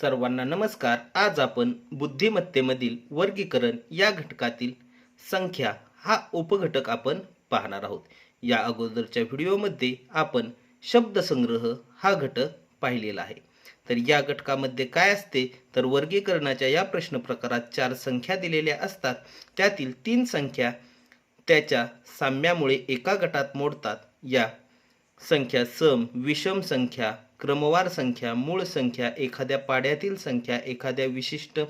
सर्वांना नमस्कार. आज आपण बुद्धिमत्तेमधील वर्गीकरण या घटकातील संख्या हा उपघटक आपण पाहणार आहोत. या अगोदरच्या व्हिडिओमध्ये आपण शब्दसंग्रह हा घटक पाहिलेला आहे. तर या घटकामध्ये काय असते? तर वर्गीकरणाच्या या प्रश्न प्रकारात चार संख्या दिलेल्या असतात. त्यातील तीन संख्या त्याच्या साम्यामुळे एका गटात मोडतात. या संख्या सम विषम संख्या क्रमवार संख्या मूळ संख्या एखाद्या पाड्यातील संख्या एखाद्या विशिष्ट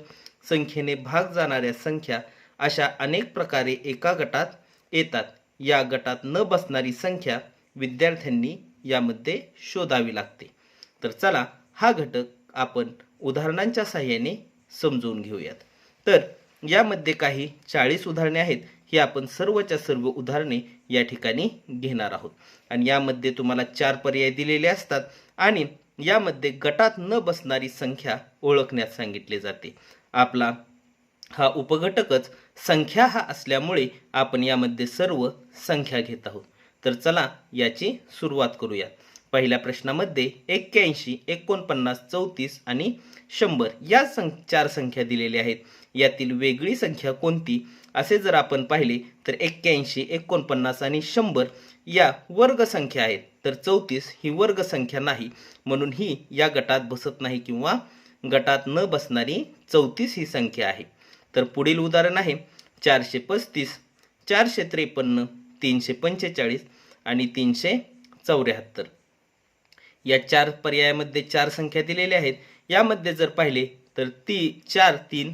संख्येने भाग जाणाऱ्या संख्या अशा अनेक प्रकारे एका गटात येतात. या गटात न बसणारी संख्या विद्यार्थ्यांनी यामध्ये शोधावी लागते. तर चला हा घटक आपण उदाहरणांच्या सहाय्याने समजून घेऊयात. तर यामध्ये काही चाळीस उदाहरणे आहेत. ही आपण सर्वच्या सर्व उदाहरणे या ठिकाणी घेणार आहोत. आणि यामध्ये तुम्हाला चार पर्याय दिलेले असतात आणि यामध्ये गटात न बसणारी संख्या ओळखण्यास सांगितले जाते. आपला हा उपघटकच संख्या हा असल्यामुळे आपण यामध्ये सर्व संख्या घेत आहोत. तर चला याची सुरुवात करूया. पहिल्या प्रश्नामध्ये एक्क्याऐंशी एकोणपन्नास चौतीस आणि शंभर या सं चार संख्या दिलेल्या आहेत. यातील वेगळी संख्या कोणती? असे जर आपण पाहिले तर एक्क्याऐंशी एकोणपन्नास आणि शंभर या वर्गसंख्या आहेत. तर चौतीस ही वर्गसंख्या नाही. म्हणून ही या गटात बसत नाही किंवा गटात न बसणारी चौतीस ही संख्या आहे. तर पुढील उदाहरण आहे. चारशे पस्तीस चारशे त्रेपन्न तीनशे पंचेचाळीस आणि तीनशे चौऱ्याहत्तर. या चार पर्यायामध्ये चार संख्या दिलेल्या आहेत. यामध्ये जर पाहिले तर ती चार तीन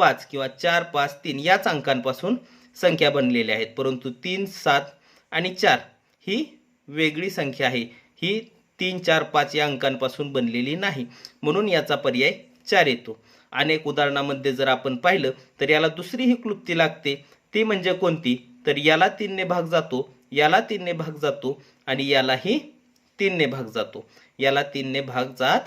पाच किंवा चार पाच तीन याच अंकांपासून संख्या बनलेल्या आहेत. परंतु तीन सात आणि चार ही वेगळी संख्या आहे. ही तीन चार पाच या अंकांपासून बनलेली नाही. म्हणून याचा पर्याय चार येतो. अनेक उदाहरणामध्ये जर आपण पाहिलं तर याला दुसरी ही क्लुप्ती लागते. ती म्हणजे कोणती? तर याला तीनने भाग जातो याला तीनने भाग जातो आणि यालाही तीनने भाग जातो. याला तीनने भाग जात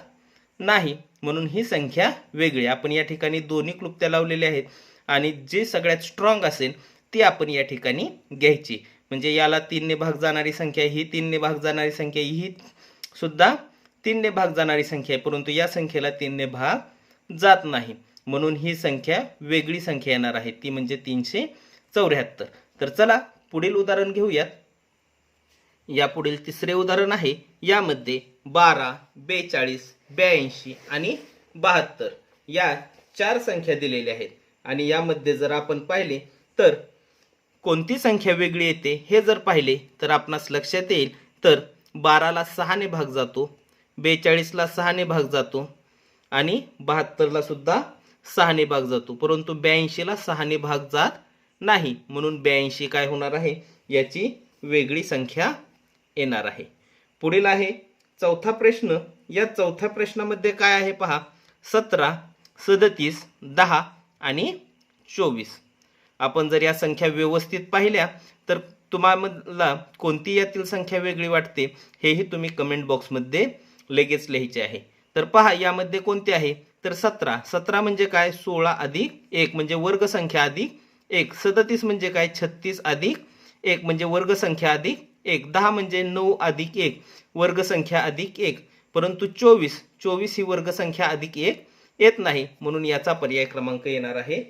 नाही. म्हणून ही संख्या वेगळी आपण या ठिकाणी दोन्ही क्लुप्त्या लावलेल्या आहेत. आणि जे सगळ्यात स्ट्रॉंग असेल ती आपण या ठिकाणी घ्यायची. म्हणजे याला तीनने भाग जाणारी संख्या ही तीनने भाग जाणारी संख्या ही सुद्धा तीनने भाग जाणारी संख्या आहे. परंतु या संख्येला तीनने भाग जात नाही. म्हणून ही संख्या वेगळी संख्या येणार आहे. ती म्हणजे तीनशे चौऱ्याहत्तर. तर चला पुढील उदाहरण घेऊयात. या पुढील तिसरे उदाहरण आहे. यामध्ये बारा बेचाळीस ब्याऐंशी आणि बहात्तर या चार संख्या दिलेल्या आहेत. आणि यामध्ये जर आपण पाहिले तर कोणती संख्या वेगळी येते हे जर पाहिले तर आपणास लक्षात येईल तर बाराला सहाने भाग जातो बेचाळीसला सहाने भाग जातो आणि बहात्तरला सुद्धा सहाने भाग जातो. परंतु ब्याऐंशीला सहाने भाग जात नाही. म्हणून ब्याऐंशी काय होणार आहे? याची वेगळी संख्या येणार आहे. पुढील आहे चौथा प्रश्न या चौथ्या प्रश्नामध्ये काय आहे पहा? सतरा सदतीस दहा आणि चोवीस. आपण जर या संख्या व्यवस्थित पाहिल्या तर तुम्हाला कोणती यातील संख्या वेगळी वाटते हेही तुम्ही कमेंट बॉक्समध्ये लगेच लिहायचे आहे. तर पहा यामध्ये कोणते आहे? तर सतरा. सतरा म्हणजे काय? सोळा अधिक एक म्हणजे वर्गसंख्या अधिक एक. सदतीस म्हणजे काय? छत्तीस अधिक एक म्हणजे वर्गसंख्या अधिक एक. दहा म्हणजे नऊ अधिक एक. वर्गसंख्या अधिक एक. परंतु चोवीस. चोवीस ही वर्गसंख्या अधिक एक येत नाही. म्हणून याचा पर्याय क्रमांक येणार आहे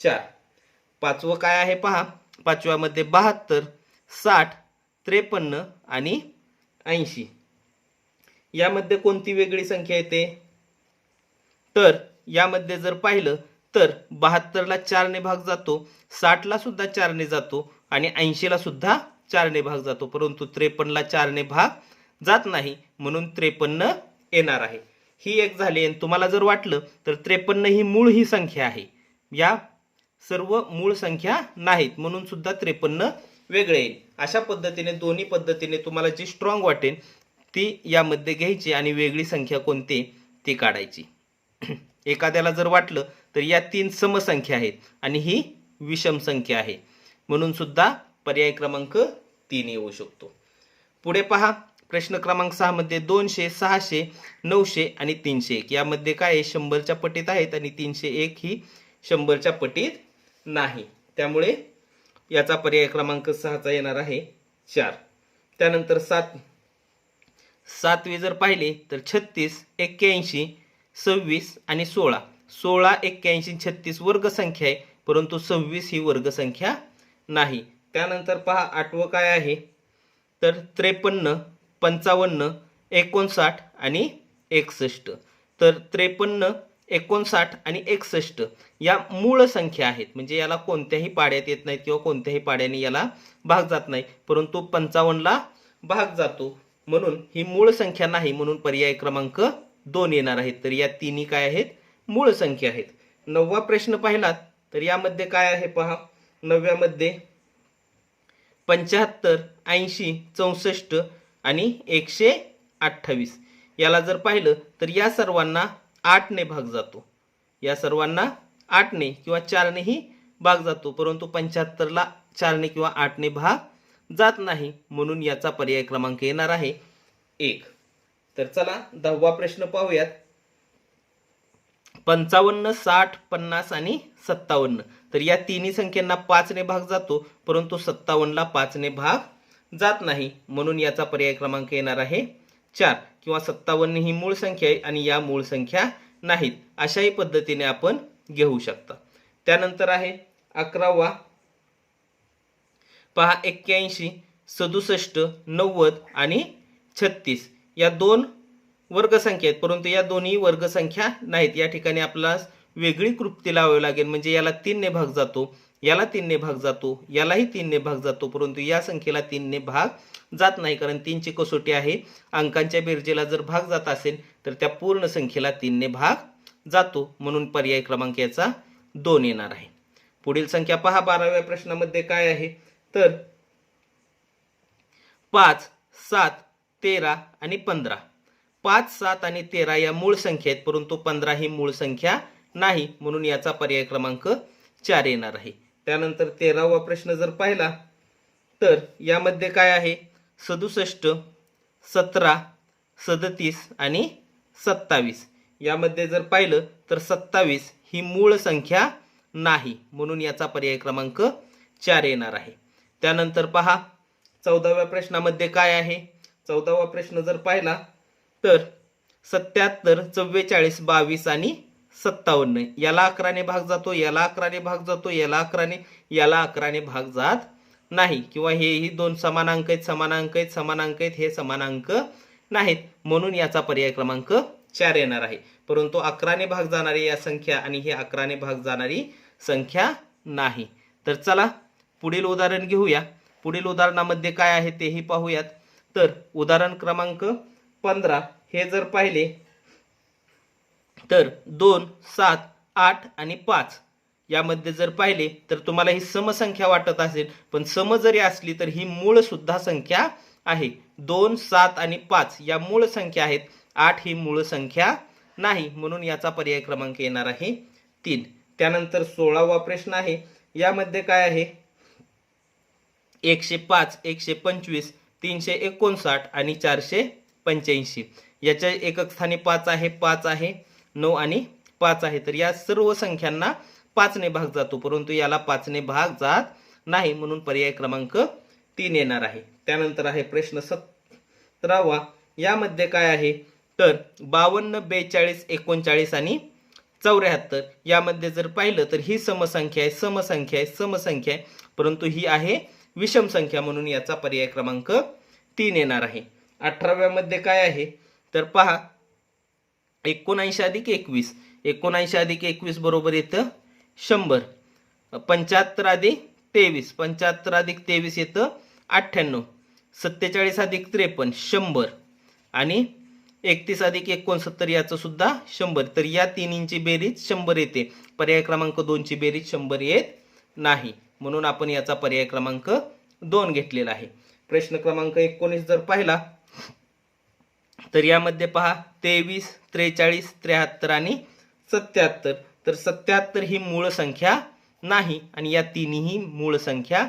चार. पाचवं काय आहे पहा. पाचव्यामध्ये बहात्तर साठ त्रेपन्न आणि ऐंशी. यामध्ये कोणती वेगळी संख्या येते? तर यामध्ये जर पाहिलं तर बहात्तरला चारने भाग जातो साठला सुद्धा चारने जातो आणि ऐंशीला सुद्धा चारने भाग जातो परंतु त्रेपन्नला चारने भाग जात नाही म्हणून त्रेपन्न येणार आहे. ही एक झाली आणि तुम्हाला जर वाटलं तर त्रेपन्न ही मूळ ही संख्या आहे. या सर्व मूळ संख्या नाहीत म्हणून सुद्धा त्रेपन्न वेगळे येईल. अशा पद्धतीने दोन्ही पद्धतीने तुम्हाला जी स्ट्रॉंग वाटेल ती यामध्ये घ्यायची आणि वेगळी संख्या कोणती ती काढायची. एखाद्याला जर वाटलं तर या तीन समसंख्या आहेत आणि ही विषम संख्या आहे. म्हणून सुद्धा पर्याय क्रमांक तीन येऊ शकतो. पुढे पहा प्रश्न क्रमांक सहामध्ये दोनशे सहाशे नऊशे आणि तीनशे एक. यामध्ये काय आहे? शंभरच्या पटीत आहेत आणि तीनशे एक ही शंभरच्या पटीत नाही. त्यामुळे याचा पर्याय क्रमांक सहाचा येणार आहे चार. त्यानंतर सात सातवी जर पाहिले तर छत्तीस एक्क्याऐंशी सव्वीस आणि सोळा. सोळा एक्क्याऐंशी छत्तीस वर्गसंख्या आहे परंतु सव्वीस ही वर्गसंख्या नाही. त्यानंतर पहा आठवं काय आहे? तर त्रेपन्न पंचावन्न एकोणसाठ आणि एकसष्ट. तर त्रेपन्न एकोणसाठ आणि एकसष्ट या मूळ संख्या आहेत. म्हणजे याला कोणत्याही पाड्यात येत नाहीत किंवा कोणत्याही पाड्याने याला भाग जात नाही. परंतु पंचावन्नला भाग जातो. म्हणून ही मूळ संख्या नाही म्हणून पर्याय क्रमांक दोन येणार आहेत. तर या तिन्ही काय आहेत? मूळ संख्या आहेत. नववा प्रश्न पाहिलात तर यामध्ये काय आहे पहा? नवव्यामध्ये पंच्याहत्तर ऐंशी चौसष्ट आणि एकशे अठ्ठावीस. याला जर पाहिलं तर या सर्वांना आठने भाग जातो. या सर्वांना आठने किंवा चारनेही भाग जातो परंतु पंच्याहत्तरला चारने किंवा आठने भाग जात नाही म्हणून याचा पर्याय क्रमांक येणार आहे एक. तर चला दहावा प्रश्न पाहूयात. पंचावन्न साठ पन्नास आणि सत्तावन्न. तर या तिन्ही संख्यांना पाचने भाग जातो परंतु सत्तावन्नला पाचने भाग जात नाही. म्हणून याचा पर्याय क्रमांक येणार आहे चार किंवा सत्तावन्न ही मूळ संख्या आहे आणि या मूळ संख्या नाहीत. अशाही पद्धतीने आपण घेऊ शकता. त्यानंतर आहे अकरावा. पहा एक्क्याऐंशी सदुसष्ट नव्वद आणि छत्तीस. या दोन वर्गसंख्या आहेत परंतु या दोन्ही वर्गसंख्या नाहीत. या ठिकाणी आपला वेगळी कृप्ती लावावी लागेल. म्हणजे याला तीनने भाग जातो याला तीनने भाग जातो यालाही तीनने भाग जातो परंतु या संख्येला तीनने भाग जात नाही कारण तीनची कसोटी आहे. अंकांच्या बेरजेला जर भाग जात असेल तर त्या पूर्ण संख्येला तीनने भाग जातो. म्हणून पर्याय क्रमांक याचा दोन येणार आहे. पुढील संख्या पहा बाराव्या प्रश्नामध्ये काय आहे? तर पाच सात तेरा आणि पंधरा. पाच सात आणि तेरा या मूळ संख्या आहेत परंतु पंधरा ही मूळ संख्या नाही म्हणून याचा पर्याय क्रमांक चार येणार आहे. त्यानंतर तेरावा प्रश्न जर पाहिला तर यामध्ये काय आहे? सदुसष्ट सतरा सदतीस आणि सत्तावीस. यामध्ये जर पाहिलं तर सत्तावीस ही मूळ संख्या नाही म्हणून याचा पर्याय क्रमांक चार येणार आहे. त्यानंतर पहा चौदाव्या प्रश्नामध्ये काय आहे? चौदावा प्रश्न जर पाहिला तर सत्याहत्तर चव्वेचाळीस बावीस आणि सत्तावन्न. याला अकराने भाग जातो याला अकराने भाग जातो याला अकराने याला अकराने भाग जात नाही. किंवा हेही दोन समानांक आहेत समानांक आहेत समानांक आहेत हे समानांक नाहीत. म्हणून याचा पर्याय क्रमांक चार येणार आहे. परंतु अकराने भाग जाणारी या संख्या आणि ही अकराने भाग जाणारी संख्या नाही. तर चला पुढील उदाहरण घेऊया. पुढील उदाहरणामध्ये काय आहे तेही पाहूयात. तर उदाहरण क्रमांक पंधरा. हे जर पाहिले तर दोन सात आठ आणि पाच. यामध्ये जर पाहिले तर तुम्हाला ही समसंख्या वाटत असेल पण सम जरी असली तर ही मूळ सुद्धा संख्या आहे. दोन सात आणि पाच या मूळ संख्या आहेत. आठ ही मूळ संख्या नाही. म्हणून याचा पर्याय क्रमांक येणार आहे तीन. त्यानंतर सोळावा प्रश्न आहे. यामध्ये काय आहे? एकशे पाच एकशे पंचवीस तीनशे एकोणसाठ आणि चारशे पंच्याऐंशी. याच्या एकक स्थानी पाच आहे पाच आहे. नऊ आणि पाच आहे. तर या सर्व संख्यांना पाचने भाग जातो. परंतु याला पाचने भाग जात नाही म्हणून पर्याय क्रमांक तीन येणार आहे. त्यानंतर आहे प्रश्न सतरावा. यामध्ये काय आहे? तर बावन्न बेचाळीस एकोणचाळीस आणि चौऱ्याहत्तर. यामध्ये जर पाहिलं तर ही समसंख्या आहे समसंख्या आहे समसंख्या आहे. परंतु ही आहे विषम संख्या म्हणून याचा पर्याय क्रमांक तीन येणार आहे. अठराव्यामध्ये काय आहे? तर पहा एकोणऐंशी अधिक एकवीस. एकोणऐंशी अधिक एकवीस बरोबर येतं शंभर. पंच्याहत्तर अधिक तेवीस. पंच्याहत्तर अधिक तेवीस येतं अठ्ठ्याण्णव. सत्तेचाळीस अधिक त्रेपन्न शंभर. आणि एकतीस अधिक एकोणसत्तर याचं सुद्धा शंभर. तर या तिन्हींची बेरीज शंभर येते. पर्याय क्रमांक दोनची बेरीज शंभर येत नाही. म्हणून आपण याचा पर्याय क्रमांक दोन घेतलेला आहे. प्रश्न क्रमांक एकोणीस जर पाहिला तर यामध्ये पहा तेवीस त्रेचाळीस त्र्याहत्तर आणि सत्याहत्तर. तर सत्याहत्तर ही मूळ संख्या नाही आणि या तिन्ही मूळ संख्या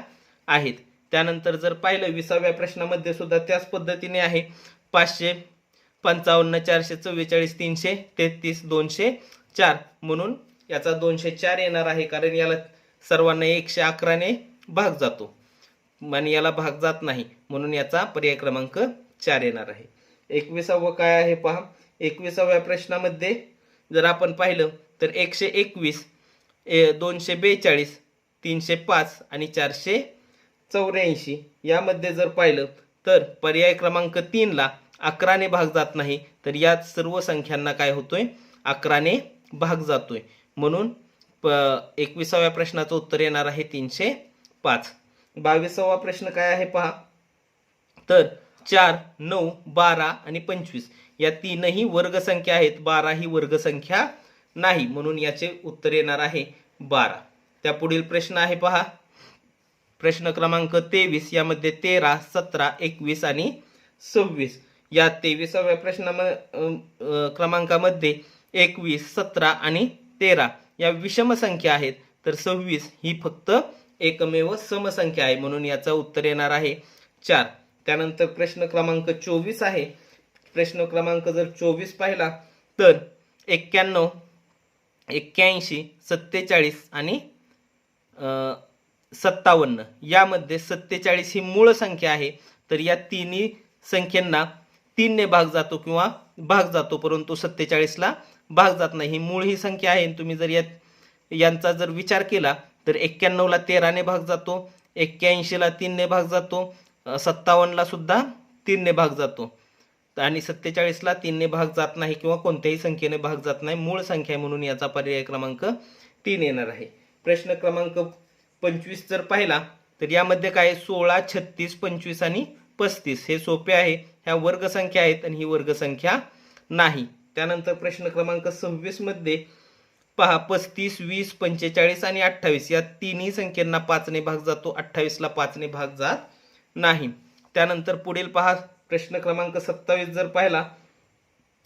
आहेत. त्यानंतर जर पाहिलं विसाव्या प्रश्नामध्ये सुद्धा त्याच पद्धतीने आहे. पाचशे पंचावन्न चारशे चव्वेचाळीस तीनशे तेहतीस दोनशे चार. म्हणून याचा दोनशे चार येणार आहे कारण याला सर्वांना एकशे अकराने भाग जातो. आणि याला भाग जात नाही म्हणून याचा पर्याय क्रमांक चार येणार आहे. एकविसावं काय आहे पहा. एकविसाव्या प्रश्नामध्ये जर आपण पाहिलं तर एकशे एकवीस ए दोनशे बेचाळीस तीनशे पाच आणि चारशे चौऱ्याऐंशी यामध्ये जर पाहिलं तर पर्याय क्रमांक तीनला अकराने भाग जात नाही तर या सर्व संख्यांना काय होतोय? अकराने भाग जातोय. म्हणून प एकविसाव्या प्रश्नाचं उत्तर येणार आहे तीनशे पाच. बावीसावा प्रश्न काय आहे पहा. तर चार नऊ बारा आणि पंचवीस. या तीनही वर्गसंख्या आहेत. बारा ही वर्गसंख्या नाही म्हणून याचे उत्तर येणार आहे बारा. त्या पुढील प्रश्न आहे पहा. प्रश्न क्रमांक तेवीस. यामध्ये तेरा सतरा एकवीस आणि सव्वीस. या तेविसाव्या प्रश्ना क्रमांकामध्ये एकवीस सतरा आणि तेरा या विषम संख्या आहेत. तर सव्वीस ही फक्त एकमेव समसंख्या आहे म्हणून याचं उत्तर येणार आहे चार. त्यानंतर प्रश्न क्रमांक चोवीस आहे. प्रश्न क्रमांक जर चोवीस पाहिला तर एक्क्याण्णव एक्क्याऐंशी सत्तेचाळीस आणि सत्तावन्न. यामध्ये सत्तेचाळीस ही मूळ संख्या आहे. तर या तिन्ही संख्यांना तीनने भाग जातो किंवा भाग जातो परंतु सत्तेचाळीसला भाग जात नाही. ही मूळ ही संख्या आहे. तुम्ही जर या यांचा जर विचार केला तर एक्क्याण्णवला तेराने भाग जातो एक्क्याऐंशीला तीनने भाग जातो सत्तावन्नला सुद्धा तीनने भाग जातो. आणि सत्तेचाळीसला तीनने भाग जात नाही किंवा कोणत्याही संख्येने भाग जात नाही. मूळ संख्या म्हणून याचा पर्याय क्रमांक तीन येणार आहे. प्रश्न क्रमांक पंचवीस जर पाहिला तर यामध्ये काय सोळा छत्तीस पंचवीस आणि पस्तीस. हे सोपे आहे. ह्या वर्गसंख्या आहेत आणि ही वर्गसंख्या नाही. त्यानंतर प्रश्न क्रमांक सव्वीसमध्ये पहा पस्तीस वीस पंचेचाळीस आणि अठ्ठावीस. या तिन्ही संख्यांना पाचने भाग जातो. अठ्ठावीसला पाचने भाग जात नाही. त्यानंतर पुढील पहा प्रश्न क्रमांक सत्तावीस जर पाहिला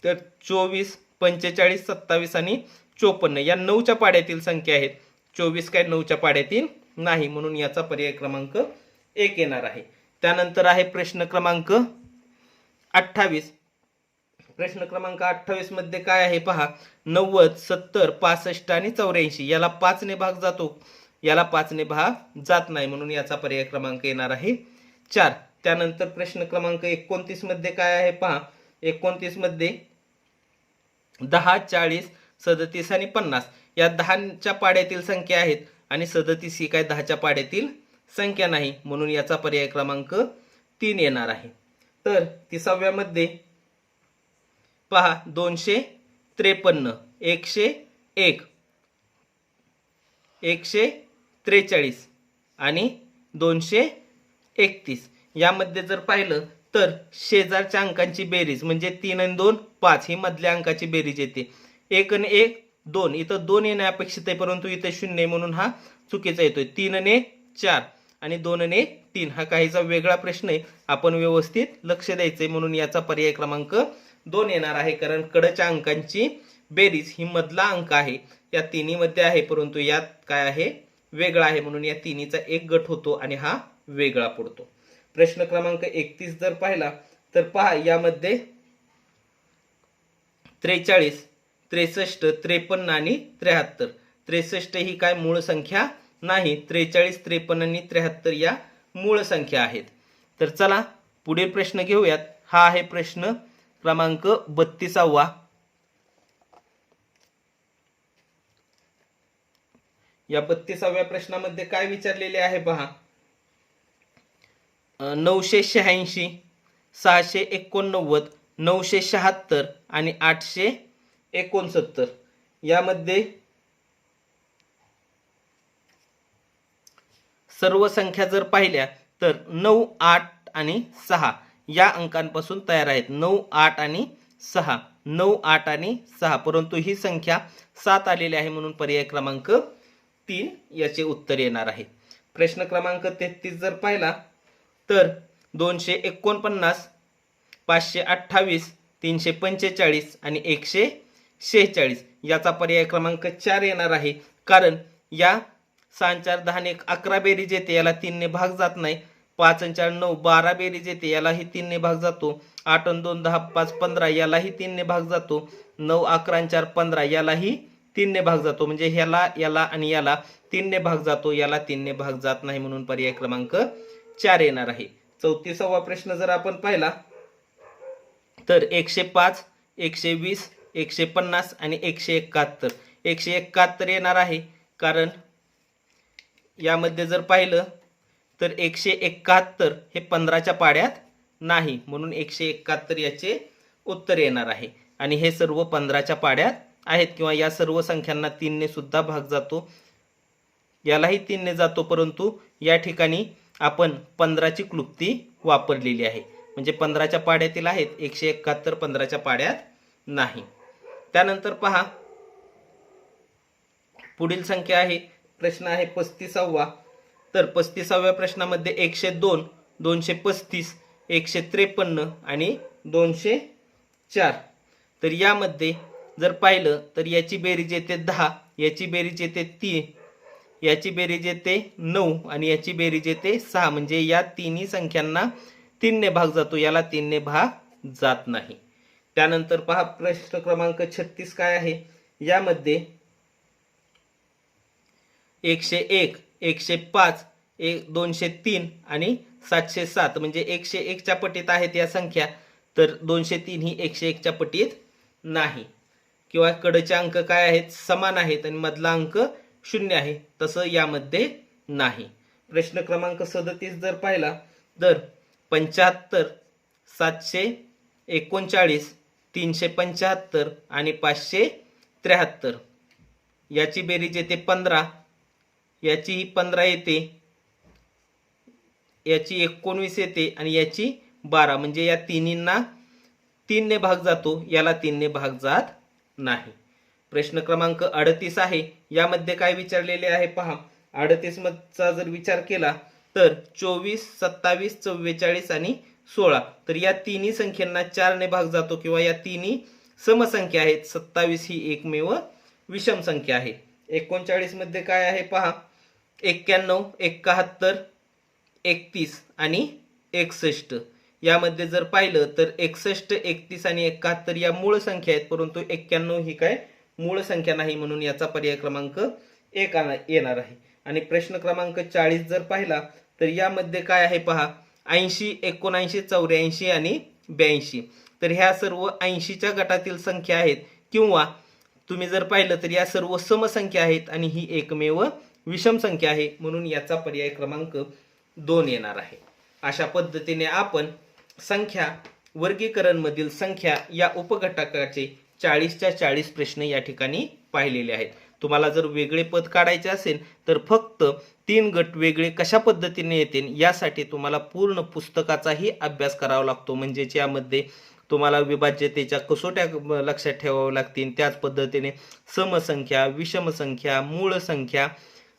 तर चोवीस पंचेचाळीस सत्तावीस आणि चोपन्न या नऊच्या पाड्यातील संख्या आहेत. चोवीस काय नऊच्या पाड्यातील नाही म्हणून याचा पर्याय क्रमांक एक येणार आहे. त्यानंतर आहे प्रश्न क्रमांक अठ्ठावीस. प्रश्न क्रमांक अठ्ठावीसमध्ये काय आहे पहा नव्वद सत्तर पासष्ट आणि चौऱ्याऐंशी याला पाचने भाग जातो. याला पाचने भाग जात नाही म्हणून याचा पर्याय क्रमांक येणार आहे चार. त्यानंतर प्रश्न क्रमांक एकोणतीसमध्ये काय आहे? पहा. एकोणतीसमध्ये दहा चाळीस सदतीस आणि पन्नास. या दहाच्या पाड्यातील संख्या आहेत आणि सदतीस ही काय दहाच्या पाड्यातील संख्या नाही. म्हणून याचा पर्याय क्रमांक तीन येणार आहे. तर तिसाव्यामध्ये पहा. दोनशे त्रेपन्न एकशे एक एकशे त्रेचाळीस आणि दोनशे एकतीस. यामध्ये जर पाहिलं तर शेजारच्या अंकांची बेरीज म्हणजे तीन आणि दोन पाच. ही मधल्या अंकाची बेरीज येते. एक आणि एक दोन. इथं दोन येणे अपेक्षित आहे परंतु इथं शून्य म्हणून हा चुकीचा येतोय. तीन आणि चार आणि दोन आणि तीन. हा काहीचा वेगळा प्रश्न आहे. आपण व्यवस्थित लक्ष द्यायचंय म्हणून याचा पर्याय क्रमांक दोन येणार आहे कारण कडच्या अंकांची बेरीज ही मधला अंक आहे. या तिन्हीमध्ये आहे परंतु यात काय आहे? वेगळा आहे म्हणून या तिन्हीचा एक गट होतो आणि हा वेगळा पडतो. प्रश्न क्रमांक एकतीस जर पाहिला तर पहा यामध्ये त्रेचाळीस त्रेसष्ट त्रेपन्न आणि त्र्याहत्तर. त्रेसष्ट ही काय मूळ संख्या नाही त्रेचाळीस त्रेपन्न आणि त्र्याहत्तर या मूळ संख्या आहेत. तर चला पुढील प्रश्न घेऊयात. हा आहे प्रश्न क्रमांक बत्तीसावा. या बत्तीसाव्या प्रश्नामध्ये काय विचारलेले आहे पहा. नऊशे शहाऐंशी सहाशे एकोणनव्वद नऊशे शहात्तर आणि आठशे एकोणसत्तर. यामध्ये सर्व संख्या जर पाहिल्या तर नऊ आठ आणि सहा या अंकांपासून तयार आहेत. नऊ आठ आणि सहा. नऊ आठ आणि सहा. परंतु ही संख्या सात आलेली आहे म्हणून पर्याय क्रमांक तीन याचे उत्तर येणार आहे. प्रश्न क्रमांक तेहतीस जर पाहिला तर दोनशे एकोणपन्नास पाचशे अठ्ठावीस तीनशे पंचेचाळीस आणि एकशे शेहेचाळीस याचा पर्याय क्रमांक चार येणार आहे. कारण या सहा चार दहा एक अकरा बेरीज येते याला तीनने भाग जात नाही. पाच आणि चार नऊ बारा बेरीज येते यालाही तीनने भाग जातो. आठ आणि दोन दहा पाच पंधरा यालाही तीनने भाग जातो. नऊ अकरा चार पंधरा यालाही तीनने भाग जातो. म्हणजे ह्याला याला आणि याला तीनने भाग जातो. याला तीनने भाग जात नाही म्हणून पर्याय क्रमांक चार येणार आहे. चौतीसावा प्रश्न जर आपण पाहिला तर एकशे पाच एकशे वीस एकशे पन्नास आणि एकशे एकाहत्तर. एकशे एकाहत्तर येणार आहे. कारण यामध्ये जर पाहिलं तर एकशे एकाहत्तर हे पंधराच्या पाड्यात नाही. म्हणून एकशे एकाहत्तर याचे उत्तर येणार आहे. आणि हे सर्व पंधराच्या पाड्यात आहेत किंवा या सर्व संख्यांना तीनने सुद्धा भाग जातो. यालाही तीनने जातो परंतु या ठिकाणी आपण पंधराची क्लुप्ती वापरलेली आहे. म्हणजे पंधराच्या पाड्यातील आहेत एकशे एकाहत्तर पंधराच्या पाड्यात नाही. त्यानंतर पहा पुढील संख्या आहे प्रश्न आहे पस्तीसावा. तर पस्तीसाव्या प्रश्नामध्ये एकशे दोन दोनशे पस्तीस एकशे त्रेपन्न आणि दोनशे चार. तर यामध्ये जर पाहिलं तर याची बेरीज येते दहा याची बेरीज येते तीन याची बेरीज येते नऊ आणि याची बेरीज येते सहा. म्हणजे या तिन्ही संख्यांना तीनने भाग जातो. याला तीनने भाग जात नाही. त्यानंतर पहा प्रश्न क्रमांक छत्तीस काय आहे? यामध्ये एकशे एक एकशे पाच एक दोनशे तीन आणि सातशे सात. म्हणजे एकशे एकच्या पटीत आहेत या संख्या. तर दोनशे तीन ही एकशे एकच्या पटीत नाही. किंवा कडचे अंक काय आहेत? समान आहेत आणि मधला अंक शून्य आहे. तसं यामध्ये नाही. प्रश्न क्रमांक सदतीस जर पाहिला तर पंच्याहत्तर सातशे एकोणचाळीस तीनशे पंच्याहत्तर आणि पाचशे त्र्याहत्तर. याची बेरीज येते पंधरा. याची पंधरा येते. याची एकोणवीस येते आणि याची बारा. म्हणजे या तिन्हींना तीनने भाग जातो. याला तीनने भाग जात नाही. प्रश्न क्रमांक अडतीस आहे. यामध्ये काय विचारलेले आहे पहा. अडतीस मधचा जर विचार केला तर चोवीस सत्तावीस चव्वेचाळीस आणि सोळा. तर या तिन्ही संख्यांना चारने भाग जातो किंवा या तिन्ही समसंख्या आहेत. सत्तावीस ही एकमेव विषम संख्या आहे. एकोणचाळीसमध्ये काय आहे पहा. एक्क्याण्णव एकाहत्तर एकतीस आणि एकसष्ट. यामध्ये जर पाहिलं तर एकसष्ट एकतीस आणि एकाहत्तर या मूळ संख्या आहेत परंतु एक्क्याण्णव ही काय? मूळ संख्या नाही म्हणून याचा पर्याय क्रमांक एक येणार आहे. आणि प्रश्न क्रमांक चाळीस जर पाहिला तर यामध्ये काय आहे पहा? ऐंशी एकोणऐंशी चौऱ्याऐंशी आणि ब्याऐंशी. तर ह्या सर्व ऐंशीच्या गटातील संख्या आहेत किंवा तुम्ही जर पाहिलं तर या सर्व समसंख्या आहेत आणि ही एकमेव विषम संख्या आहे म्हणून याचा पर्याय क्रमांक दोन येणार आहे. अशा पद्धतीने आपण संख्या वर्गीकरण मधील संख्या या उपघटकाचे चाळीसच्या चाळीस प्रश्न या ठिकाणी पाहिलेले आहेत. तुम्हाला जर वेगळे पद काढायचे असेल तर फक्त तीन गट वेगळे कशा पद्धतीने येतील यासाठी तुम्हाला पूर्ण पुस्तकाचाही अभ्यास करावा लागतो. म्हणजेच यामध्ये तुम्हाला विभाज्यतेच्या कसोट्या लक्षात ठेवाव्या लागतील. त्याच पद्धतीने समसंख्या विषमसंख्या मूळ संख्या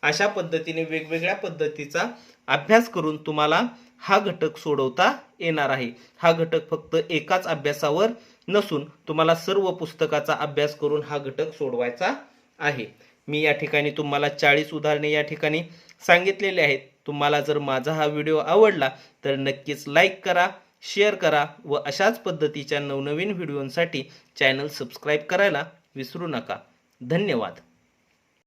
अशा पद्धतीने वेगवेगळ्या पद्धतीचा अभ्यास करून तुम्हाला हा घटक सोडवता येणार आहे. हा घटक फक्त एकाच अभ्यासावर नसून तुम्हाला सर्व पुस्तकाचा अभ्यास करून हा घटक सोडवायचा आहे. मी या ठिकाणी तुम्हाला चाळीस उदाहरणे या ठिकाणी सांगितलेले आहेत. तुम्हाला जर माझा हा व्हिडिओ आवडला तर नक्कीच लाईक करा शेअर करा व अशाच पद्धतीच्या नवनवीन व्हिडिओंसाठी चॅनल सबस्क्राईब करायला विसरू नका. धन्यवाद.